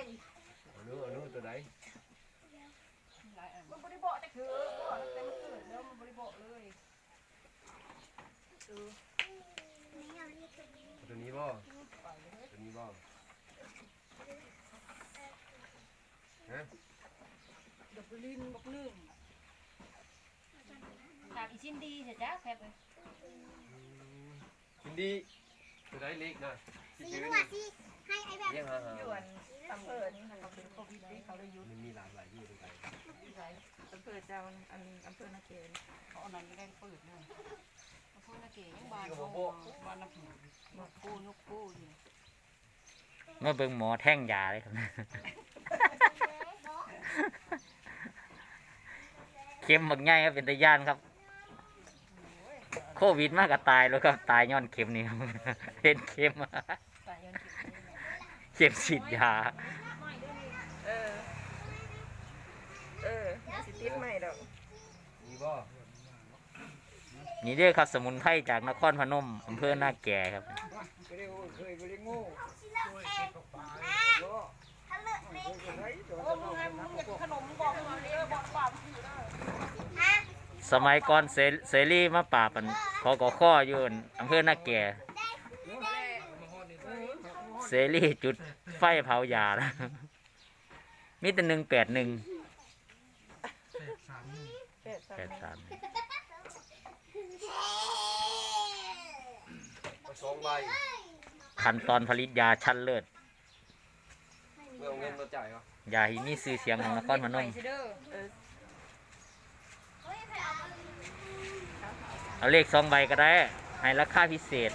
เอานู้นเอานู้นตัวไหนมันบริบอกแต่คือบอกแต่มันเกิดแล้วมันบริบอกเลยตัวนี้บ่ตัวนี้บ่ฮะดอกลินบอกนึ่งถามอีชิ้นดีเถอะจ้าแซ่บเลยยินดี ตัวไหนเล็กหน่อยที่สีซื้อหัวนี่สิให้ไอ้แบบเรียกหาหาอยวนอำเภอนี่เขาเป็นโควิดที่เขาเลยยุดมันมีหลายหลายอยู่ตรงไหนไรอำเภอเจ้าอันอำเภอนาเกนเขาเอานั้นไม่ได้เปิดเลยเอาพวกนาเก๋ยังบานที่เขาเขาบอกบานน้ำผิยกกู้ยกกู้อยู่เมื่อเบิ่งหมอแท่งยาเลยครับเข็มบักใหญ่ครับเป็นตะย่านครับโควิดมากก็ตายแล้วครับตายย้อนเข็มนี่ครับเป็นเข็มสายยันผิดเข็มฉีดยาเออ เออสิติดใหม่ดอกมีบ่นี่เด้อครับสมุนไพรจากนครพนมอำเภอหน้าแก่ครับก็เรียกว่าเคยก็เรียกโง่ทะเลเล็กเคยไรตัวโอ้มึงไงมึงอยากขนมบอกมาเลยบอกเปล่ามึงอยู่ได้ ฮะ สมัยก่อนเสเสรีมาปราบอันพอกข้ออยู่อั่นอำเภอหน้าแก่เสรีจุดไฟเผายาแล้วมีแต่หนึ่งแปดหนึ่งแปดสามแปดสามเอาสองใบขั้นตอนผลิตยาชั้นเลิศเมื่อเอาเงินมาจ่ายเหรอยาที่มีชื่อเสียงของนครพนม เด้อเออเอาเลขสองใบก็ได้ให้ราคาพิเศษ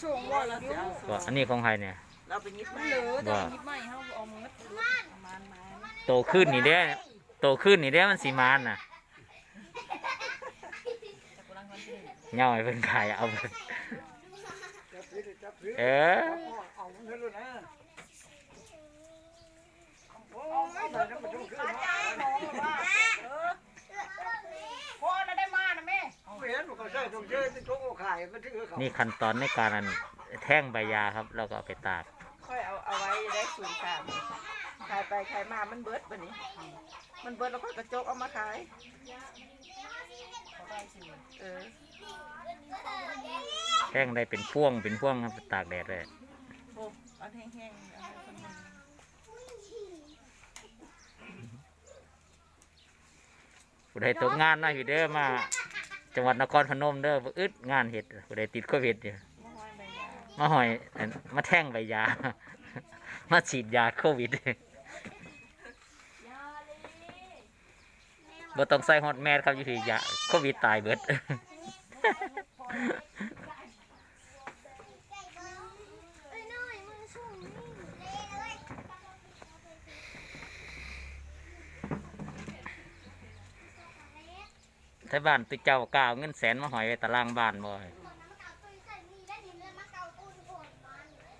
ช่วงว่าเราเสียก็อันนี้ของใครเนี่ย เราไปยิบมันเหลือแต่ยิบใหม่เขาเอามือประมาณมาโตขึ้นนี่เด้อโตขึ้นนี่เด้อมันสีมานน่ะแต่กำลังวันที่เงาให้เพิ่นขายเอาไปจับซื้อจับซื้อเออเอาเงินเลยนะโอ้ยไหนน้ำมันชุ่มขึ้นมาเออพอแล้วได้มานะแม่ ไม่ เห็นมันก็ใช่ตรงเชื่อที่เขาขายมันถือเขานี่ขั้นตอนในการอันแท่งใบยาครับ แล้วก็เอาไปตากค่อยเอาเอาไว้ได้ศูนย์สามขายไปขายมามันเบิดปะนี้ มันเบิดแล้วก็กระจกเอามาขายเขาได้สิเออแท่งได้เป็นพ่วงเป็นพ่วงครับตากแดดเลยโอ้อันแห้งๆเอาให้คนมันผู้ใดตกงานนะพี่เด้อมา จังหวัดนครพนมเด้อบ่อึดงานเห็ดผู้ใดติดโควิดอยู่มาห้อยใบยามาหอยอันมาแท่งใบยา มาฉีดยาโควิดบ่ต้องใส่ฮอตแมสครับอยู่ที่ยาโควิดตายเบิด เอ้ยน้อยมือสุ่มนี่เลย ไทบ้านตุเจ้ากาเอาเงินแสนมาหอยไว้ตารางบ้านบ่อยน้ำเลย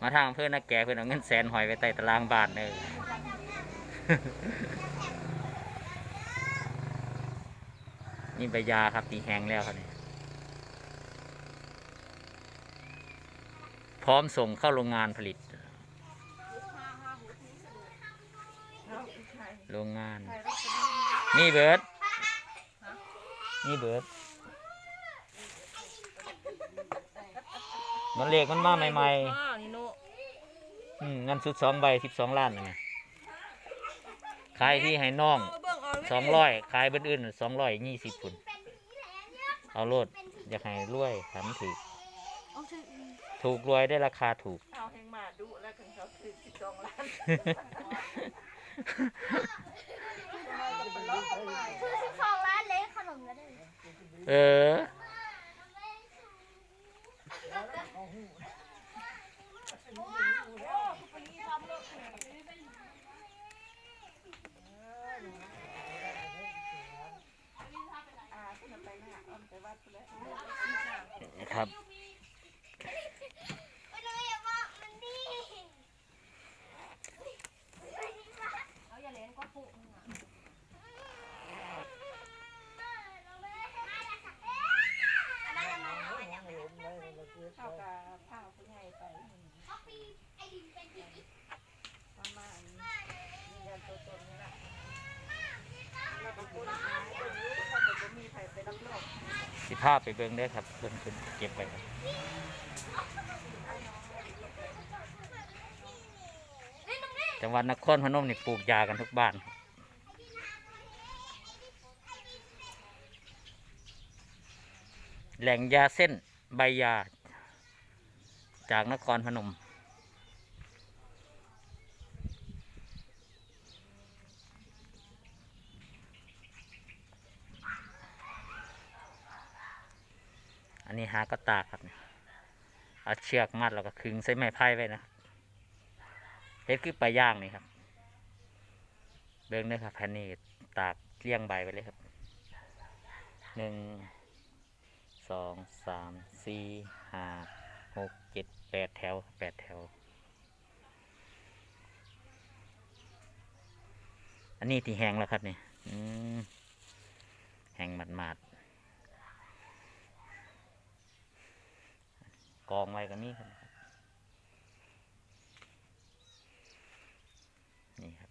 มาทางเพื่อนนักแก่เพื่อนเอาเงินแสนหอยไว้ใต้ตารางบ้านเด้อนี่ใบยาครับตีแห้งแล้วครับนี่พร้อมส่งเข้าโรงงานผลิต โรงงาน นี่เบิร์ด นี่เบิร์ดมันเลขมันมาใหม่อ้าวนี่โนๆอืมเงินสุดสองใบสิบสองล้านนะไงขายที่ให้น้องเอาเบิ่งเอาสองร้อยขายเบิ้อื่นสองร้อยยี่สิบพุ่นเอาโลดอยากให้รวยทำถูกถูกรวยได้ราคาถูก เอาแหงมาดุแล้วถึงเขาคือสิบสองล้านคือสิบสองล้านเล็กขน มแล้วได้เอออ่าคุณไปหน้าเอครับ ข้ากับผ้าผู้ใหญ่ไปเขาปีไอดินเป็นที่ประมาณมีการตัวตนนี่แหละสิภาพไปเบิ่งได้ครับเบิ่งขึ้นเก็บไปครับจังหวัดนครพนมนี่ปลูกยากันทุกบ้านแหล่งยาเส้นใบยา จากนครพนม อันนี้หากระตากครับ เอาเชือกมัดแล้วก็ขึงใส่ไม้ไผ่ไว้นะครับเฮ็ดคือปลาย่างนี่ครับ เบิ่งเลยครับแผ่นนี้ตากเลี้ยงใบไว้เลยครับหนึ่งสองสามสี่ห้า เจ็ดแปดแถวแปดแถว อันนี้ที่แหงแล้วครับนี่อืมแห้งหมาดๆกองไว้กันนี่ครับนี่ครับ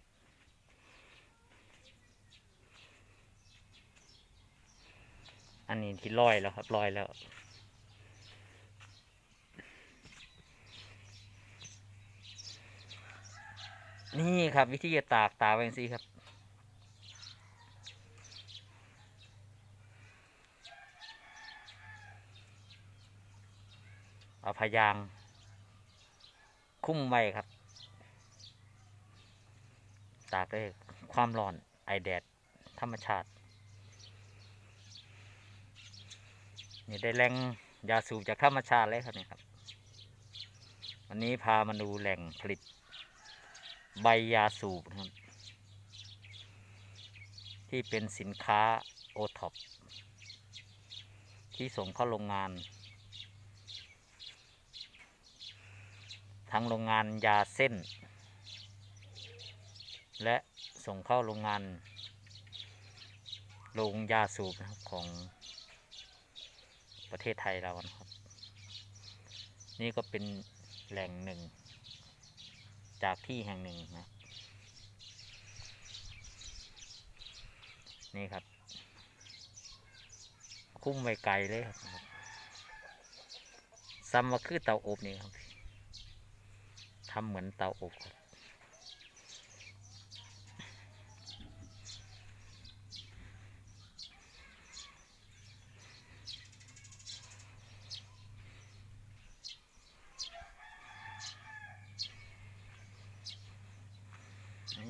อันนี้ที่ลอยแล้วครับลอยแล้ว นี่ครับวิธีจะตากตากไว้สิครับ เอาพยางคุ้มไว้ครับ ตากด้วยความร้อนไอแดด ธรรมชาติ นี่ได้แหล่งยาสูบจากธรรมชาติเลยครับนี่ครับ วันนี้พามาดูแหล่งผลิต ใบยาสูบนะครับ ที่เป็นสินค้าโอท็อปที่ส่งเข้าโรงงาน ทั้งโรงงานยาเส้น และส่งเข้าโรงงาน โรงยาสูบนะครับของประเทศไทยเรานะครับ นี่ก็เป็นแหล่งหนึ่ง จากที่แห่งหนึ่งนะนี่ครับ คุ้มไว้ไกลเลยครับซ้ำมาคือเตาอบนี่ครับทำเหมือนเตาอบครับ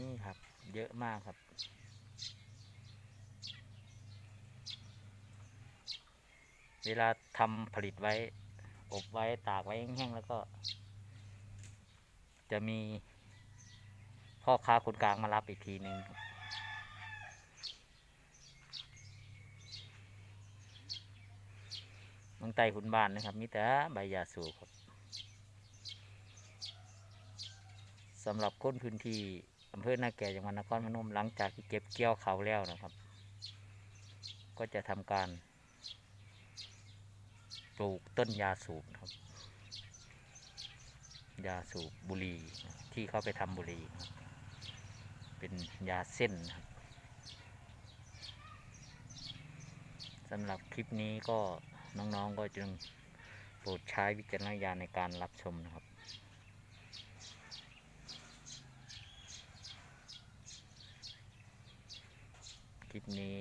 นี่ครับ เยอะมากครับ เวลาทำผลิตไว้ อบไว้ตากไว้แห้งๆแล้วก็ จะมีพ่อค้าคนกลางมารับอีกทีหนึ่งครับเมืองไต้ขุนบ้านนะครับมีแต่ใบยาสูบครับสำหรับคนพื้นที่ อำเภอนาแก่จังหวัดนครพนมหลังจากที่เก็บเกี่ยวเขาแล้วนะครับ ก็จะทำการปลูกต้นยาสูบครับ ยาสูบบุรีที่เขาไปทำบุรีเป็นยาเส้นครับสำหรับคลิปนี้ก็น้องๆก็จึงโปรดใช้วิจารณญาณในการรับชมนะครับ ลิปนี้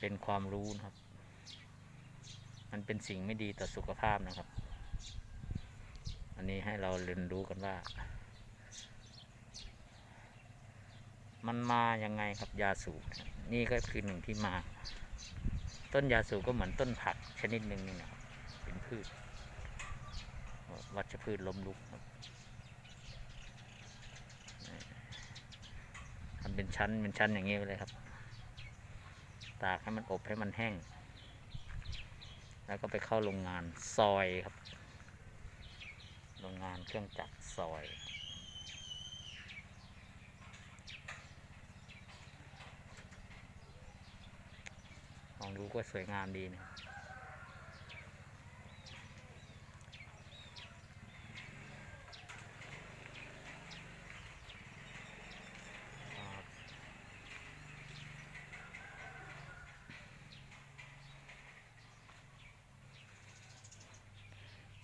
เป็นความรู้นะครับ มันเป็นสิ่งไม่ดีต่อสุขภาพนะครับ อันนี้ให้เราเรียนรู้กันว่า มันมายังไงครับยาสูบนี่ยนี่ก็คือหนึ่งที่มา ต้นยาสูบก็เหมือนต้นผักชนิดหนึ่งนี่นะครับ เป็นพืช วัชพืชล้มลุกครับ ทำเป็นชั้นเป็นชั้นอย่างนี้ไปเลยครับ ตากให้มันอบให้มันแห้ง แล้วก็ไปเข้าโรงงานซอยครับ โรงงานเครื่องจักรซอยลองดูก็สวยงามดีนะ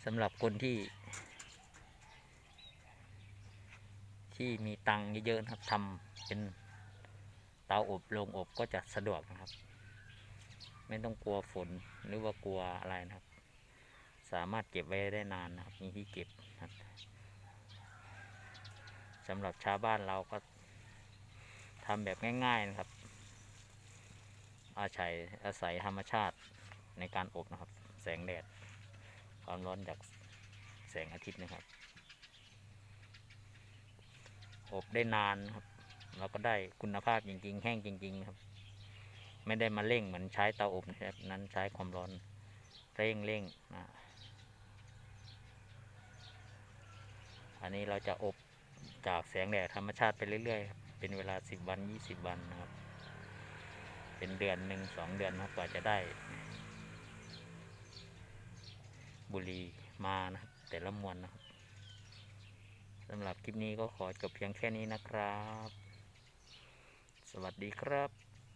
สำหรับคนที่ ที่มีตังค์เยอะๆนะครับทำเป็นเตาอบโรงอบก็จะสะดวกนะครับ ไม่ต้องกลัวฝนหรือว่ากลัวอะไรนะครับ สามารถเก็บไว้ได้นานนะครับ มีที่เก็บนะครับสำหรับชาวบ้านเราก็ทำแบบง่าย ๆนะครับ อาศัยอาศัยธรรมชาติในการอบนะครับ แสงแดด ความร้อนจากแสงอาทิตย์นะครับ อบได้นานครับ เราก็ได้คุณภาพจริง ๆ แห้งจริง ๆ ครับ ไม่ได้มาเร่งเหมือนใช้เตาอบนะครับนั้นใช้ความร้อนเร่งเร่งนะอันนี้เราจะอบจากแสงแดดธรรมชาติไปเรื่อยๆครับเป็นเวลาสิบวันยี่สิบวันนะครับ เป็นเดือนหนึ่งสองเดือนนะครับกว่าจะได้ บุรีมานะครับ แต่ละมวนนะครับสำหรับคลิปนี้ก็ขอจบเพียงแค่นี้นะครับ สวัสดีครับ